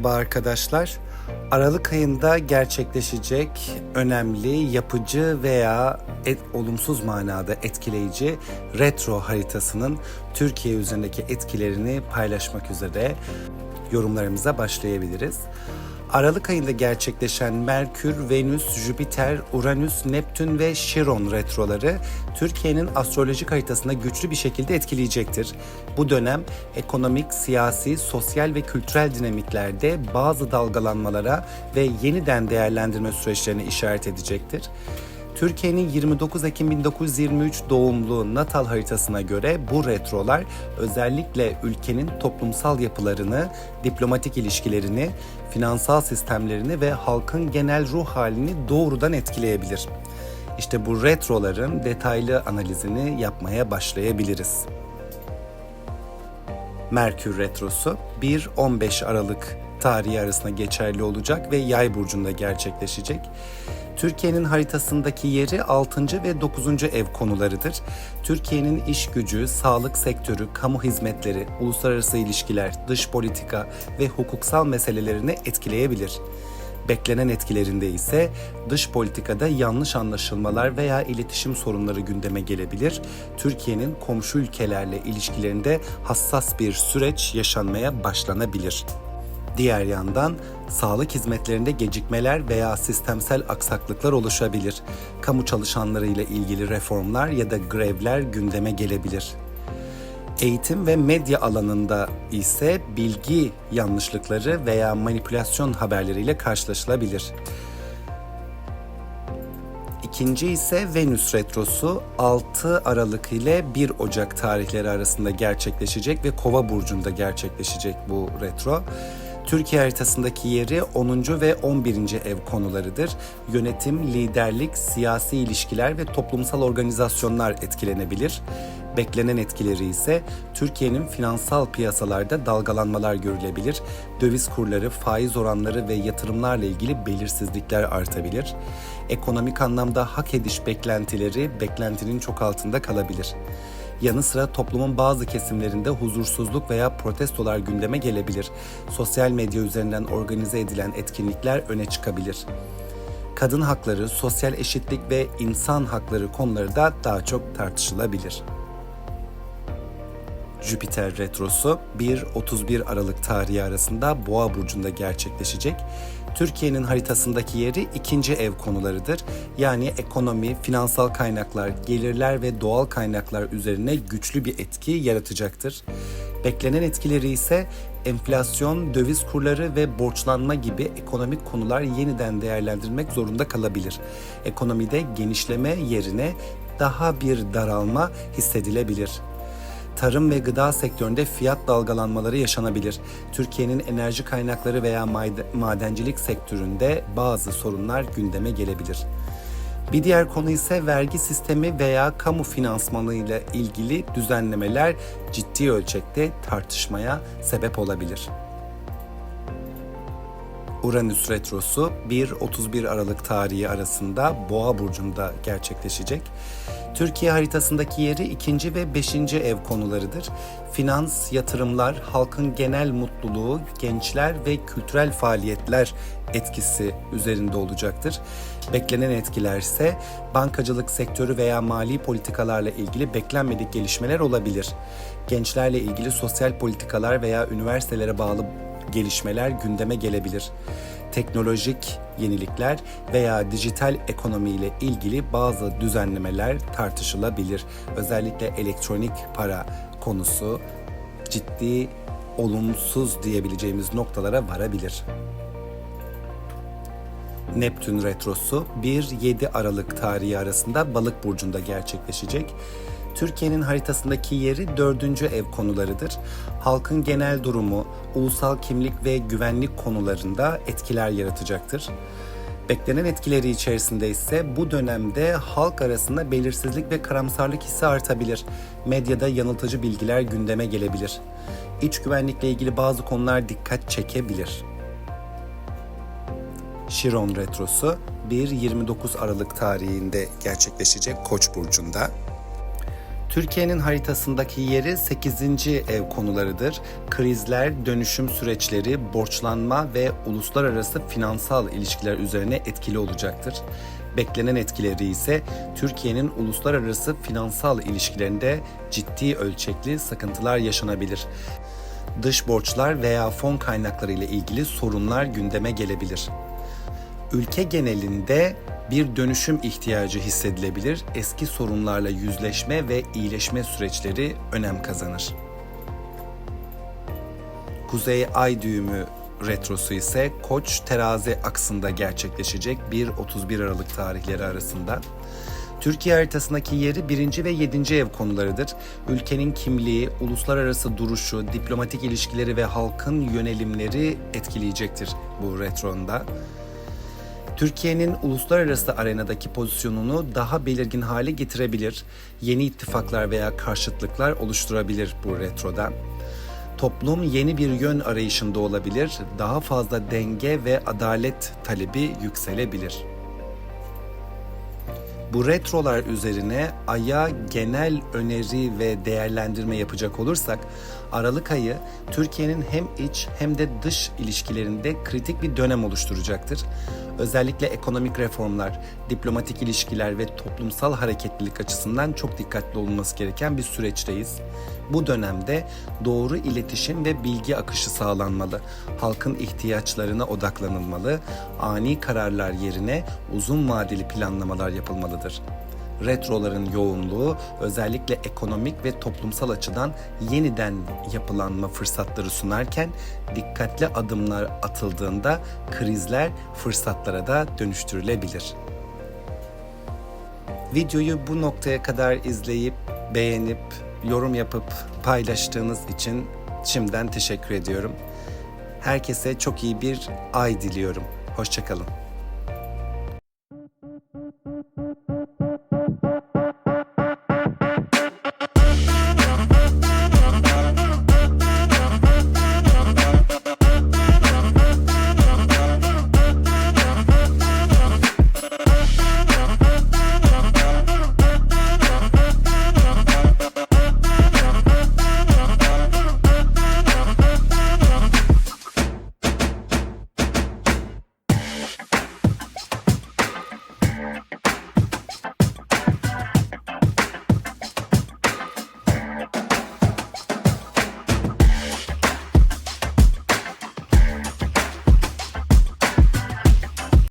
Merhaba arkadaşlar. Aralık ayında gerçekleşecek önemli, yapıcı veya et, olumsuz manada etkileyici retro haritasının Türkiye üzerindeki etkilerini paylaşmak üzere yorumlarımıza başlayabiliriz. Aralık ayında gerçekleşen Merkür, Venüs, Jüpiter, Uranüs, Neptün ve Şiron retroları Türkiye'nin astrolojik haritasında güçlü bir şekilde etkileyecektir. Bu dönem ekonomik, siyasi, sosyal ve kültürel dinamiklerde bazı dalgalanmalara ve yeniden değerlendirme süreçlerine işaret edecektir. Türkiye'nin 29 Ekim 1923 doğumlu natal haritasına göre bu retrolar özellikle ülkenin toplumsal yapılarını, diplomatik ilişkilerini, finansal sistemlerini ve halkın genel ruh halini doğrudan etkileyebilir. İşte bu retroların detaylı analizini yapmaya başlayabiliriz. Merkür Retrosu 1-15 Aralık tarihi arasında geçerli olacak ve Yay burcunda gerçekleşecek. Türkiye'nin haritasındaki yeri 6. ve 9. ev konularıdır. Türkiye'nin iş gücü, sağlık sektörü, kamu hizmetleri, uluslararası ilişkiler, dış politika ve hukuksal meselelerini etkileyebilir. Beklenen etkilerinde ise dış politikada yanlış anlaşılmalar veya iletişim sorunları gündeme gelebilir. Türkiye'nin komşu ülkelerle ilişkilerinde hassas bir süreç yaşanmaya başlanabilir. Diğer yandan sağlık hizmetlerinde gecikmeler veya sistemsel aksaklıklar oluşabilir. Kamu çalışanları ile ilgili reformlar ya da grevler gündeme gelebilir. Eğitim ve medya alanında ise bilgi yanlışlıkları veya manipülasyon haberleriyle karşılaşılabilir. İkinci ise Venüs Retrosu 6 Aralık ile 1 Ocak tarihleri arasında gerçekleşecek ve Kova burcunda gerçekleşecek bu retro. Türkiye haritasındaki yeri 10. ve 11. ev konularıdır. Yönetim, liderlik, siyasi ilişkiler ve toplumsal organizasyonlar etkilenebilir. Beklenen etkileri ise Türkiye'nin finansal piyasalarda dalgalanmalar görülebilir. Döviz kurları, faiz oranları ve yatırımlarla ilgili belirsizlikler artabilir. Ekonomik anlamda hak ediş beklentileri beklentinin çok altında kalabilir. Yanı sıra toplumun bazı kesimlerinde huzursuzluk veya protestolar gündeme gelebilir. Sosyal medya üzerinden organize edilen etkinlikler öne çıkabilir. Kadın hakları, sosyal eşitlik ve insan hakları konuları da daha çok tartışılabilir. Jüpiter retrosu 1-31 Aralık tarihi arasında Boğa burcunda gerçekleşecek. Türkiye'nin haritasındaki yeri ikinci ev konularıdır. Yani ekonomi, finansal kaynaklar, gelirler ve doğal kaynaklar üzerine güçlü bir etki yaratacaktır. Beklenen etkileri ise enflasyon, döviz kurları ve borçlanma gibi ekonomik konular yeniden değerlendirmek zorunda kalabilir. Ekonomide genişleme yerine daha bir daralma hissedilebilir tarım ve gıda sektöründe fiyat dalgalanmaları yaşanabilir. Türkiye'nin enerji kaynakları veya madencilik sektöründe bazı sorunlar gündeme gelebilir. Bir diğer konu ise vergi sistemi veya kamu finansmanı ile ilgili düzenlemeler ciddi ölçekte tartışmaya sebep olabilir. Uranüs retrosu 1-31 Aralık tarihi arasında Boğa burcunda gerçekleşecek. Türkiye haritasındaki yeri ikinci ve beşinci ev konularıdır. Finans, yatırımlar, halkın genel mutluluğu, gençler ve kültürel faaliyetler etkisi üzerinde olacaktır. Beklenen etkiler ise bankacılık sektörü veya mali politikalarla ilgili beklenmedik gelişmeler olabilir. Gençlerle ilgili sosyal politikalar veya üniversitelere bağlı gelişmeler gündeme gelebilir. Teknolojik yenilikler veya dijital ekonomi ile ilgili bazı düzenlemeler tartışılabilir. Özellikle elektronik para konusu ciddi olumsuz diyebileceğimiz noktalara varabilir. Neptün retrosu 1-7 Aralık tarihi arasında Balık burcunda gerçekleşecek. Türkiye'nin haritasındaki yeri dördüncü ev konularıdır. Halkın genel durumu, ulusal kimlik ve güvenlik konularında etkiler yaratacaktır. Beklenen etkileri içerisinde ise bu dönemde halk arasında belirsizlik ve karamsarlık hissi artabilir. Medyada yanıltıcı bilgiler gündeme gelebilir. İç güvenlikle ilgili bazı konular dikkat çekebilir. Şiron Retrosu 1-29 Aralık tarihinde gerçekleşecek Koç burcunda. Türkiye'nin haritasındaki yeri 8. ev konularıdır. Krizler, dönüşüm süreçleri, borçlanma ve uluslararası finansal ilişkiler üzerine etkili olacaktır. Beklenen etkileri ise Türkiye'nin uluslararası finansal ilişkilerinde ciddi ölçekli sıkıntılar yaşanabilir. Dış borçlar veya fon kaynakları ile ilgili sorunlar gündeme gelebilir. Ülke genelinde bir dönüşüm ihtiyacı hissedilebilir. Eski sorunlarla yüzleşme ve iyileşme süreçleri önem kazanır. Kuzey Ay düğümü retrosu ise Koç terazi aksında gerçekleşecek 1-31 Aralık tarihleri arasında. Türkiye haritasındaki yeri birinci ve yedinci ev konularıdır. Ülkenin kimliği, uluslararası duruşu, diplomatik ilişkileri ve halkın yönelimleri etkileyecektir bu retronda. Türkiye'nin uluslararası arenadaki pozisyonunu daha belirgin hale getirebilir. Yeni ittifaklar veya karşıtlıklar oluşturabilir bu retroda. Toplum yeni bir yön arayışında olabilir. Daha fazla denge ve adalet talebi yükselebilir. Bu retrolar üzerine aya genel öneri ve değerlendirme yapacak olursak Aralık ayı Türkiye'nin hem iç hem de dış ilişkilerinde kritik bir dönem oluşturacaktır. Özellikle ekonomik reformlar, diplomatik ilişkiler ve toplumsal hareketlilik açısından çok dikkatli olunması gereken bir süreçteyiz. Bu dönemde doğru iletişim ve bilgi akışı sağlanmalı. Halkın ihtiyaçlarına odaklanılmalı. Ani kararlar yerine uzun vadeli planlamalar yapılmalıdır. Retroların yoğunluğu özellikle ekonomik ve toplumsal açıdan yeniden yapılanma fırsatları sunarken dikkatli adımlar atıldığında krizler fırsatlara da dönüştürülebilir. Videoyu bu noktaya kadar izleyip beğenip yorum yapıp paylaştığınız için şimdiden teşekkür ediyorum. Herkese çok iyi bir ay diliyorum. Hoşçakalın.